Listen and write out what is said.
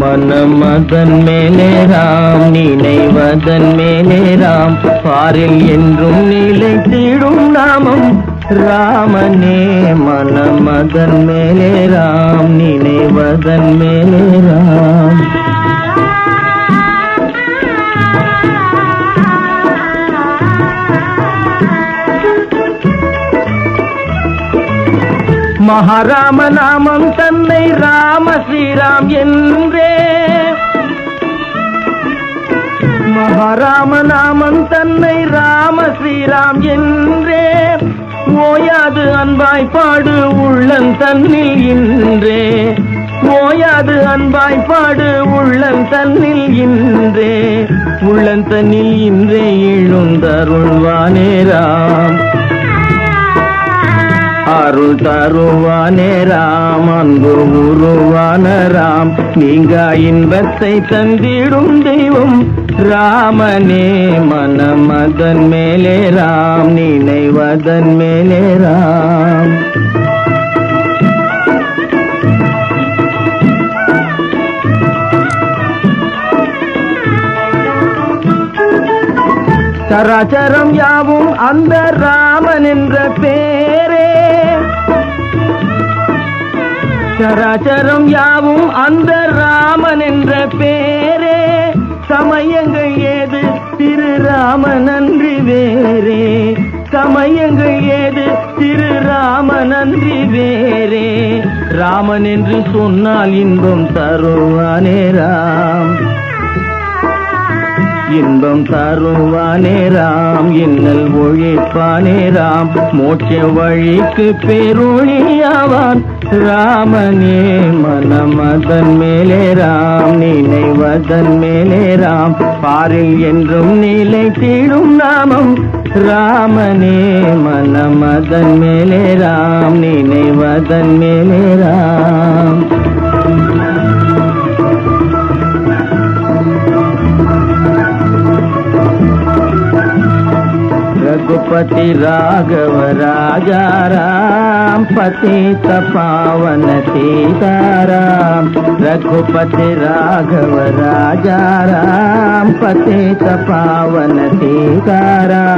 மனமதன் மேலே ராம் நினைவதன் மேலே ராம். பாரில் என்றும் நிலைத்திடும் நாமம் ராமனே. மனமதன் மேலே ராம் நினைவதன் மேலே ராம். மகாராம நாமம் தன்னை ராம் ஸ்ரீராம் என்றே. மகாராம நாமம் தன்னை ராம ஸ்ரீராம் என்றே. ஓயாது அன்பாய் பாடு உள்ளம் தன்னில் இன்றே. ஓயாது அன்பாய் பாடு உள்ளம் தன்னில் இன்றே. உள்ளம் தன்னில் இன்றே எழுந்தருள்வானே ராம். அருள் தருவானே ராமன் குருவா நீங்க இன்பத்தை தந்திடும் தெய்வம். ராமனே மனமதன் மேலே ராம் நினைவதன் மேலே ராம். சராச்சரம் யாவும் அந்த ராமன் என்ற பேர். சராச்சரம் யாவும் அந்த ராமன் என்ற பேரே. சமயங்கள் ஏது? திரு ராமன் அன்றி வேறே. சமயங்கள் ஏது? திரு ராமன் அன்றி வேறே. ராமன் என்று சொன்னால் இன்பம் தருவானே ராம். இன்பம் தருவானே ராம் இன்னல் ஒழிப்பானே ராம். மோட்ச வழிக்கு பெருளியாவான் ராமனே மனமதன் மேலே ராம் நினைவதன் மேலே ராம். பாரில் என்றும் நிலை தீடும் நாமம் ராமனே மனமதன் மேலே ராம் நினைவதன் மேலே ராம். రఘుపతి రాఘవ రాజారాం పతిత పావన సీతారాం రఘుపతి రాఘవ రాజారాం పతిత పావన సీతారాం